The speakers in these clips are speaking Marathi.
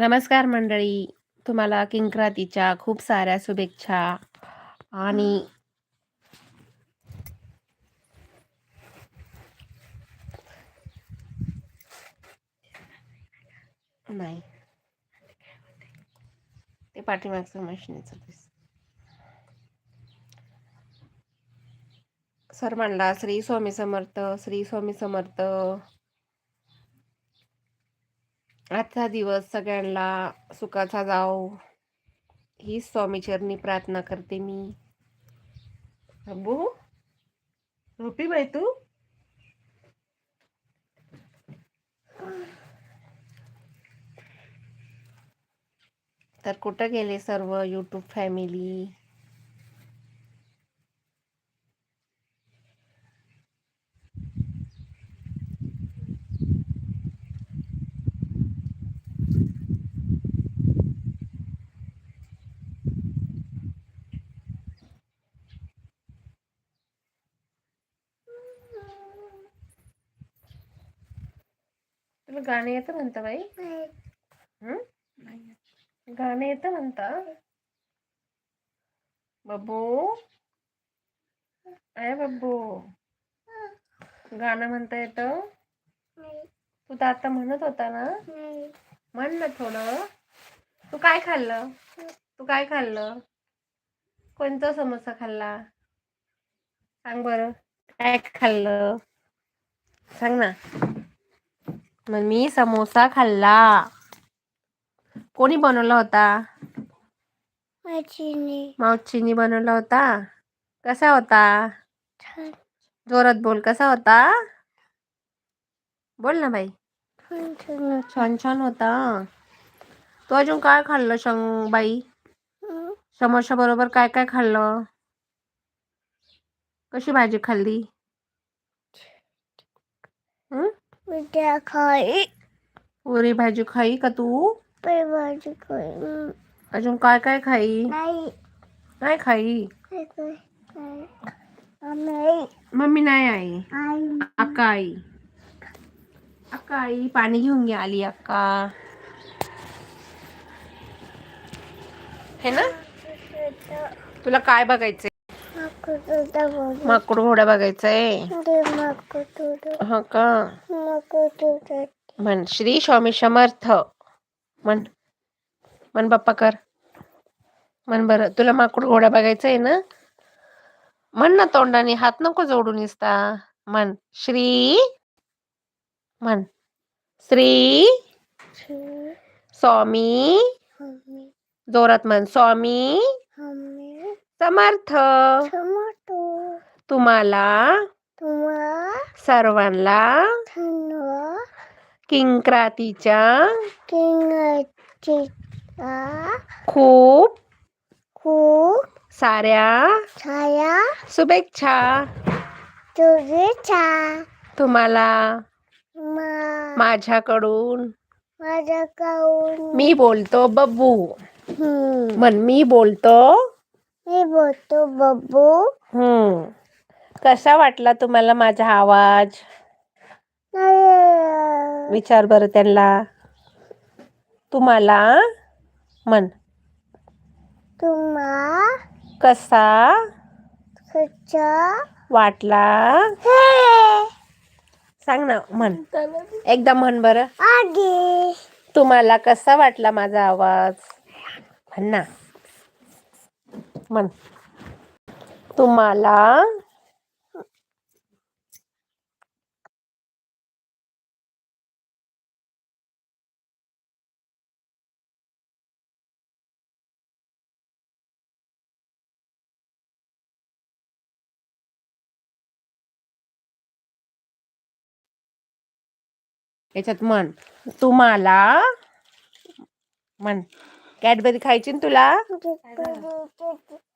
नमस्कार मंडळी. तुम्हाला किंक्रातीच्या खूप साऱ्या शुभेच्छा. आणि नाही. ते पाठीमागचं मशीनच दिस. सर म्हणला श्री स्वामी समर्थ श्री स्वामी समर्थ. आजचा दिवस सगळ्यांना सुखाचा जाओ ही स्वामीचरणी प्रार्थना करते मी. अबू रुपी बाई तू? तर कुठं गेले सर्व यूट्यूब फॅमिली तुला गाणं येतं म्हणता बाई? गाणं येतं म्हणता? बब्बू? अय बब्बू. गाणं म्हणता येतं? तू तर आता म्हणत होता ना? म्हण ना थोडं. तू काय खाल्लं? तू काय खाल्लं? कोणता समोसा खाल्ला? सांग बरं. काय खाल्लं? सांग ना. मग मी समोसा खाल्ला. कोणी बनवला होता? मावशीनी बनवला होता? कसा होता? छान. जोरात बोल कसा होता? बोल ना बाई. छान छान छान छान होता. तू अजून काय खाल्लं शंग बाई? समोसा बरोबर काय काय खाल्लं? कशी भाजी खाल्ली? हं? उद्या खाई। पुरी भाजी खाई का तू? पे भाजी खाई। अजून काय काय खाई? नाही। नाही खाई? काय काय नाही आम्ही मम्मी नाही आई? आई। अक्का आई। अक्का आई पाणी घेऊन घे आली अक्का। हे ना? तुला काय बघायचंय? माकूड घोडा बघायचंय? हा का? म्हण श्री स्वामी समर्थ. म्हण म्हण बाप्पा कर. म्हण बरं तुला माकूड घोडा बघायचा आहे ना? म्हण ना तोंडाने हात नको जोडून इसता. म्हण श्री म्हण श्री स्वामी जोरात म्हण स्वामी समर्थ. तुम्हाला सर्वांना किंक्रातीच्या खूप खूप साऱ्या छाया शुभेच्छा. तुझीचा तुम्हाला माझ्याकडून माझ्या काऊन मी बोलतो बब्बू. म्हण मी बोलतो मी बोलतो बब्बू. हम्म. कसा वाटला तुम्हाला माझा आवाज? विचार बरं त्यांना. तुम्हाला म्हण. तुम्हा कसा कसा? वाटला? सांग ना म्हण. एकदा म्हण बरं. तुम्हाला कसा वाटला माझा आवाज? म्हण ना. म्हण. तुम्हाला याच्यात म्हण. तुम्हाला म्हण. कॅडबरी खायची ना तुला?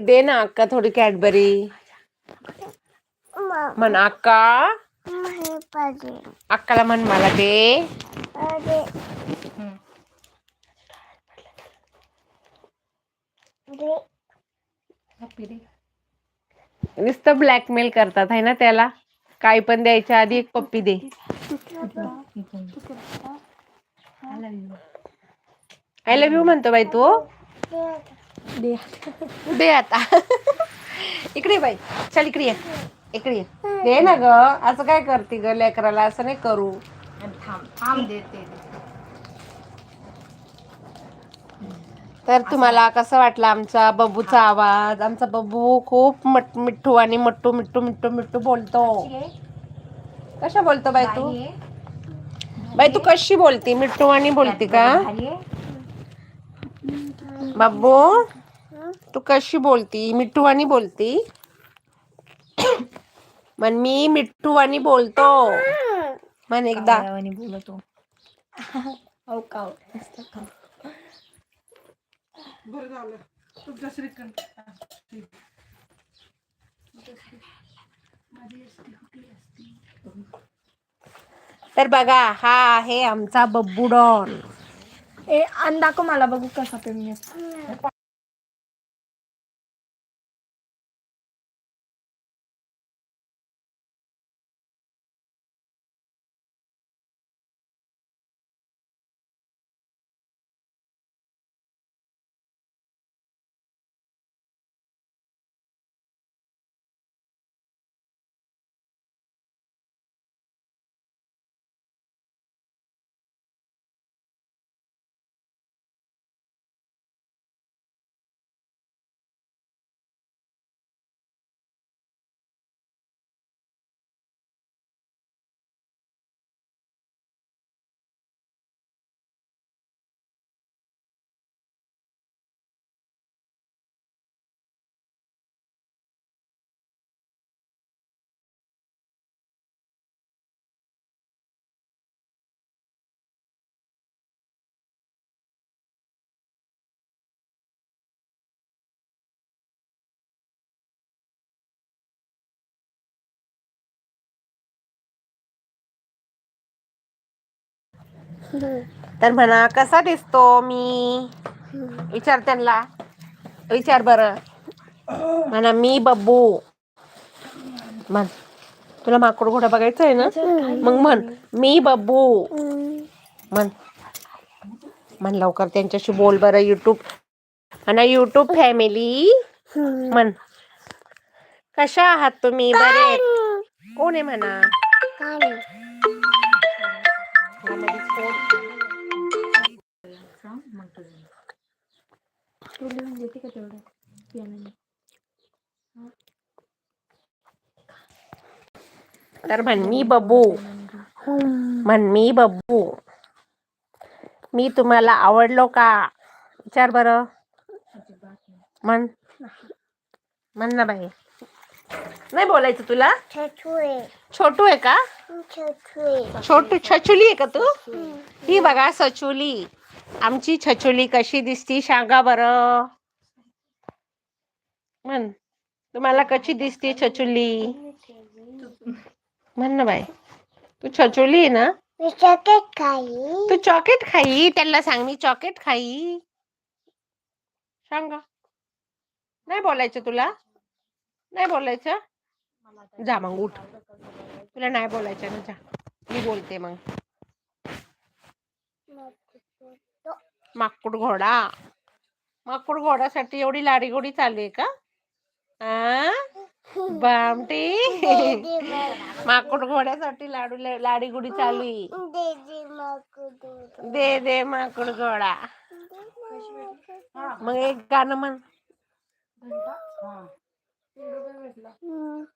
दे ना अक्का थोडी कॅडबरी. म्हण अक्का. अक्काला म्हण मला दे. नुसतं ब्लॅकमेल करतात आहे ना त्याला? काही पण द्यायच्या आधी एक पप्पी दे. आय लव्ह यू म्हणतो बाई तू. दे आता. इकडे बाई. चल इकडे ये. इकडे ये. दे ना ग. असं काय करते ग लेकराला? असं नाही करू. तर तुम्हाला कसं वाटलं आमचा बब्बूचा आवाज? आमचा बब्बू खूप मट मिठ्ठू आणि मट्टू मिट्टू मिट्टू मिट्टू बोलतो. कशा बोलतो बाई तू? बाई. तू कशी बोलती? मिट्टू आणि बोलती का? बाब्बू तू कशी बोलती? मिट्टू आणि बोलती? मन मी मिट्टू आणि बोलतो. मन एकदा. बोलतो. हो का तर बघा हा आहे आमचा बब्बू डॉन. ए आणि दाखव मला बघू कसा पेमी असतो तर म्हणा कसा दिसतो मी? विचार त्यांना. विचार बर. म्हणा मी बब्बू. म्हण. तुला माकड घोडा बघायचं आहे ना? मग म्हण मी बब्बू. म्हण. म्हण लवकर त्यांच्याशी बोल बरं युट्यूब म्हणा युट्यूब फॅमिली म्हण. कशा आहात तुम्ही? बरे कोण आहे म्हणा? तू लिहून देते का तेवढं पियानो तर म्हण मी म्हणमी म्हण मी मी तुम्हाला आवडलो का? विचार बरं. म्हण म्हण ना बाई. नाही बोलायचं तुला? छोटू आहे का? छोटू छचुली आहे का तू? ही. बघा सचुली. आमची छचुली कशी दिसती सांगा बरं. म्हण तुम्हाला कशी दिसते छचुली म्हण ना बाई. तू छचुली आहे ना? मी चॉकलेट खाई. तू चॉकलेट खाई. त्यांना सांग मी चॉकलेट खाई. सांगा. नाही बोलायचं तुला? नाही बोलायचं? जा मग उठ. तुला नाही बोलायचं ना जा. मी बोलते मग. माकुड घोडा. माकुड घोड्यासाठी एवढी लाडीगोडी चालू आहे का? बामटी? माकुड घोड्यासाठी लाडू लाडीगुडी चालू आहे दे दे माकुड घोडा. मग एक गाणं म्हण. No.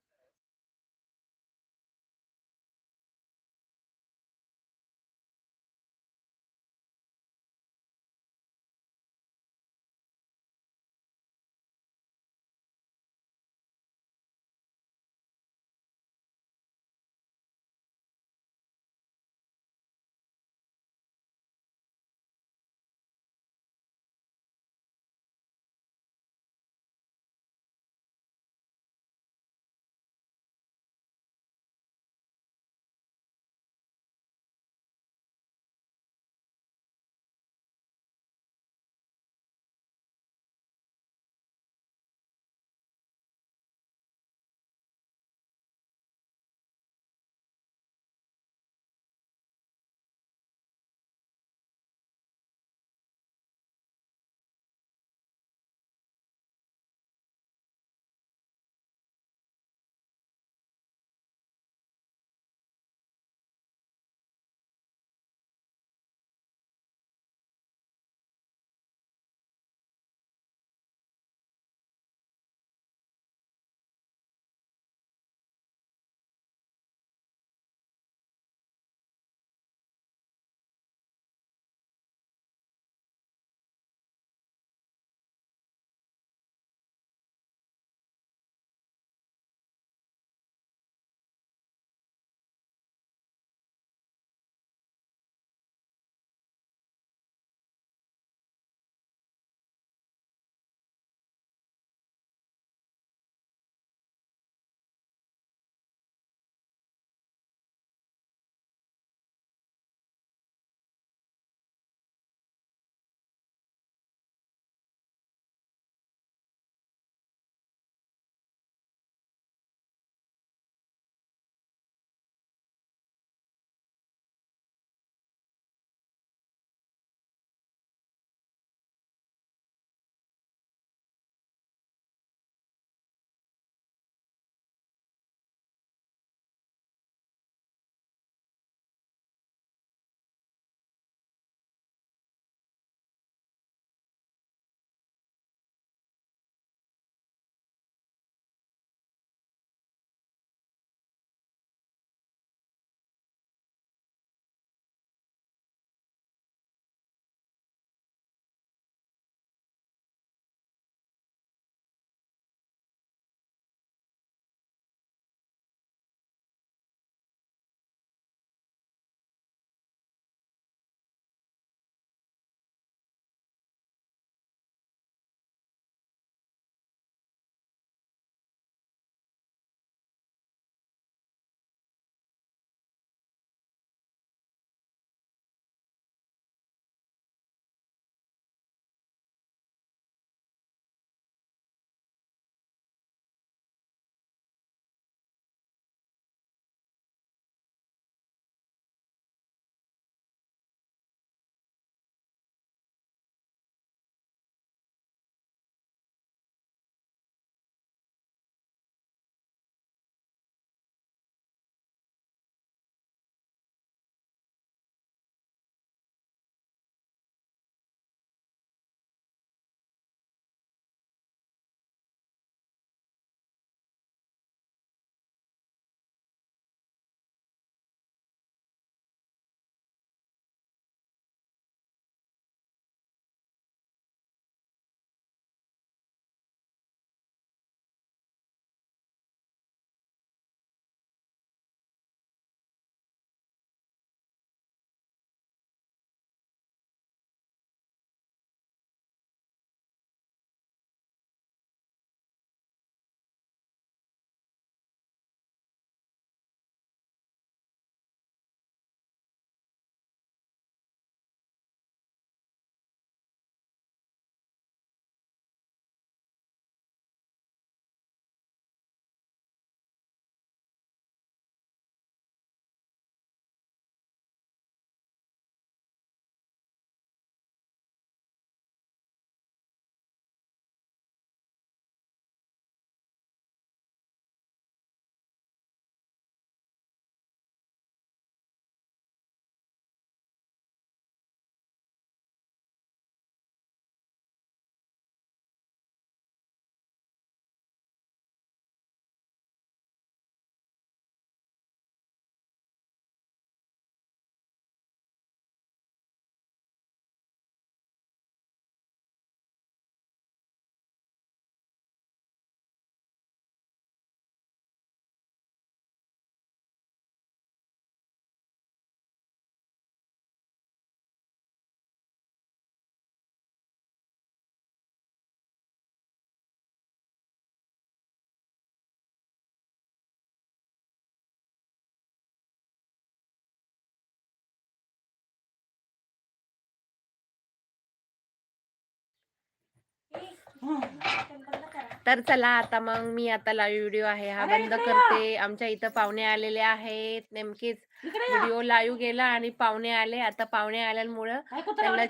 तर चला आता मग मी आता लाईव्ह व्हिडिओ आहे हा बंद करते. आमच्या इथं पाहुणे आलेले आहेत. नेमकेच व्हिडिओ लाईव्ह गेला आणि पाहुणे आले. आता पाहुणे आल्यामुळं त्यांना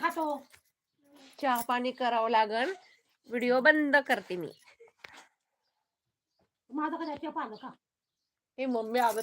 चहा पाणी करावं लागल व्हिडिओ बंद करते मी. माझं का हे मम्मी अगं